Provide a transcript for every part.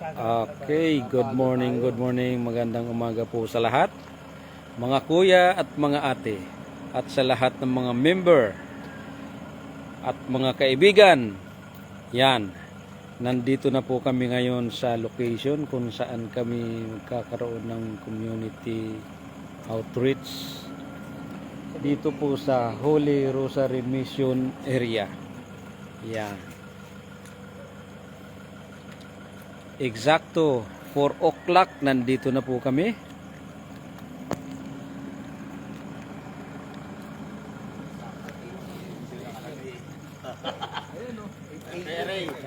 Okay, good morning, good morning. Magandang umaga po sa lahat. Mga kuya at mga ate. At sa lahat ng mga member at mga kaibigan. Yan. Nandito na po kami ngayon sa location kung saan kami magkakaroon ng community outreach. Dito po sa Holy Rosary Mission area. Yan. Eksakto 4 o'clock nandito na po kami.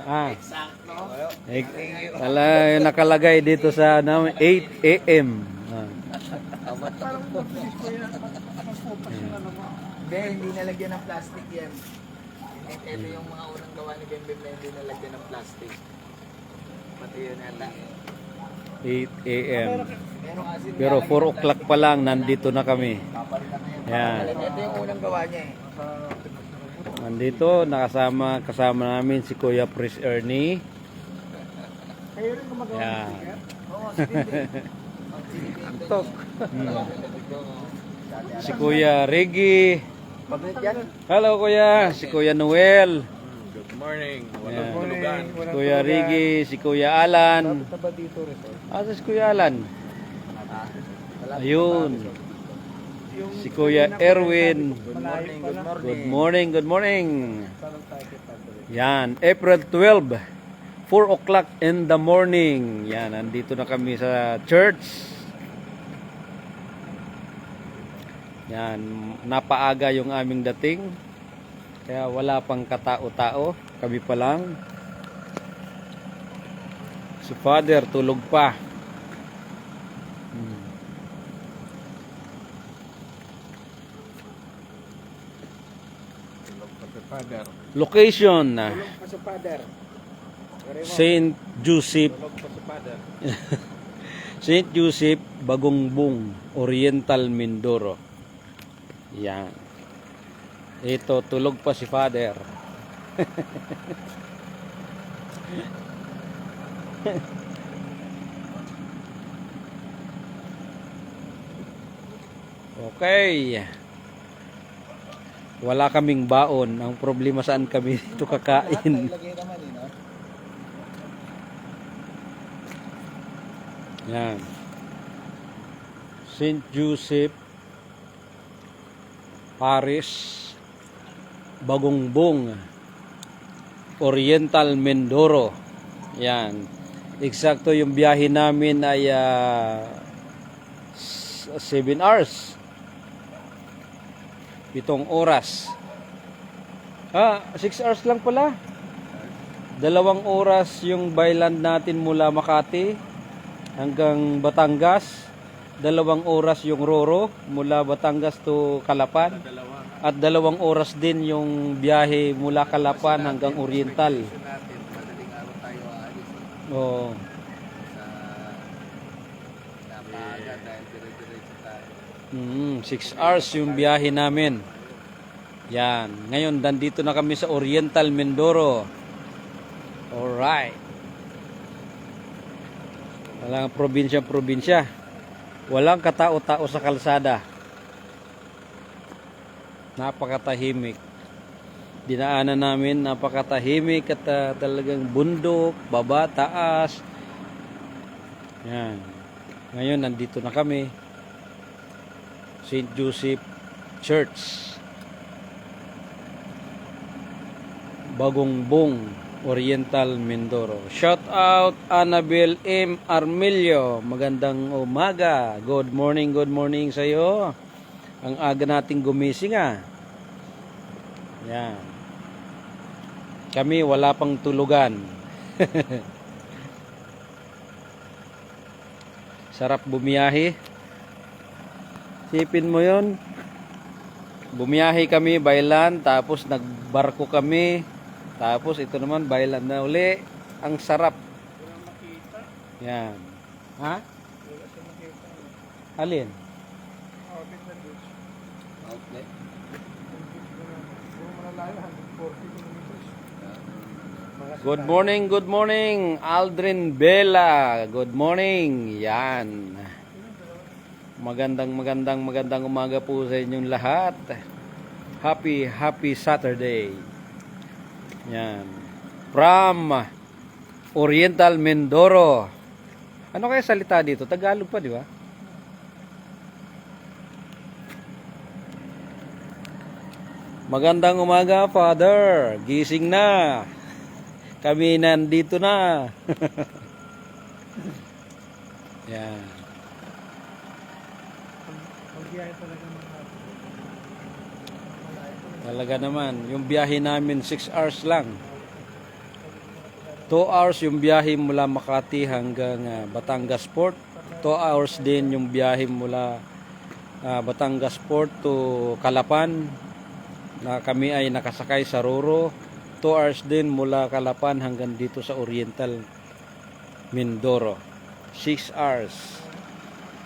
Ah. Eh, wala nakalagay dito sa ano, 8 a.m. Ah. Hindi, hindi nalagyan ng plastic yan. Ito yung mga unang gawa ni Bembem na hindi nalagyan ng plastic. Pati yun yata. 8 a.m. Pero kasi Pero 4 o'clock pa lang nandito na kami. yan. Ito yung unang gawa niya eh. Nandito nakasama kasama namin si Kuya Pris Ernie. Kayo rin gumagawa Yan. Oo, sige. Antok. Si Kuya Reggie. Hello Kuya, si Kuya Noel. Good morning. Walang tulugan. Si Kuya Reggie, si Kuya Alan. Taba dito rin. Asa si Kuya Alan? Ayun. Si Kuya Erwin. Good morning, good morning. Good morning, good morning. Yan, April 12, 4 o'clock in the morning. Yan, nandito na kami sa church. Yan, napaaga yung aming dating. Kaya wala pang katao-tao. Kami pa lang. Si Father tulog pa. Location Tulog pa sa father. Saint Joseph Tulog pa sa Father. Saint Joseph Bagongbong Oriental Mindoro. Yan. Ito tulog pa si Father. okay. Wala kaming baon. Ang problema saan kami dito kakain. Yan. St. Joseph Paris Bagongbong Oriental Mindoro. Yan. Eksakto yung biyahe namin ay 7 hours. Pitong oras. Ah, 6 hours lang pala. Dalawang oras yung byland natin mula Makati hanggang Batangas. Dalawang oras yung Roro mula Batangas to Calapan. Dalawa. At dalawang oras din yung biyahe mula Calapan hanggang Oriental. Aalis Oh, mm, 6 hours yung biyahe namin. Yan. Ngayon, nandito na kami sa Oriental Mindoro. Alright. Walang probinsya-probinsya. Walang katao-tao sa kalsada. Napakatahimik. Dinaanan namin napakatahimik at ah, talagang bundok, baba, taas. Yan. Ngayon, nandito na kami. St. Joseph Church. Bagongbong Oriental Mindoro. Shout out Annabel M. Armilio. Magandang umaga. Good morning, good morning sa iyo. Ang aga nating gumising ah. Yan. Kami wala pang tulugan. Sarap bumiyahe. Sipin mo yon. Bumiyahe kami by land, tapos nagbarko kami. Tapos ito naman by land na uli. Ang sarap. Yan. Ha? Alin? Outlet. Good morning, good morning, Aldrin Bella. Good morning. Yan. Magandang, magandang, magandang umaga po sa inyong lahat. Happy, happy Saturday. Yan. From Oriental Mindoro. Ano kaya salita dito? Tagalog pa, di ba? Magandang umaga, Father. Gising na. Kami nandito na. Yan. Talaga naman, yung biyahe namin 6 hours lang. 2 hours yung biyahe mula Makati hanggang ah, Batangas Port. 2 hours din yung biyahe mula ah, Batangas Port to Calapan na kami ay nakasakay sa Roro. 2 hours din mula Calapan hanggang dito sa Oriental Mindoro. 6 hours.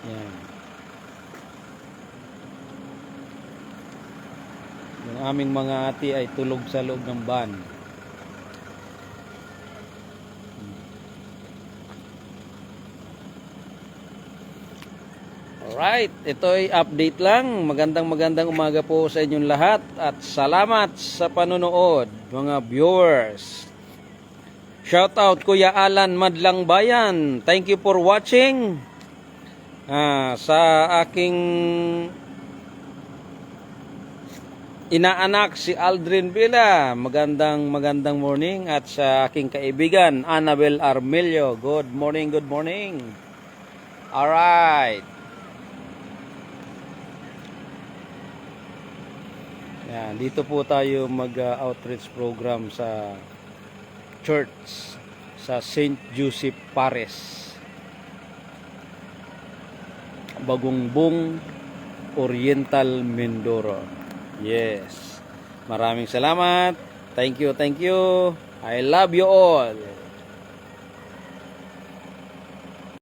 Yan. Yung aming mga ati ay tulog sa loob ng van. Alright, ito ay update lang. Magandang magandang umaga po sa inyong lahat at salamat sa panonood mga viewers. Shout out Kuya Alan Madlang Bayan. Thank you for watching. Ah, sa aking inaanak si Aldrin Villa. Magandang magandang morning at sa aking kaibigan Annabel Armelio. Good morning, good morning. All right. Yan, dito po tayo mag-outreach program sa church sa St. Joseph Pares. Bagungbong Oriental Mindoro. Yes. Maraming salamat. Thank you, thank you. I love you all.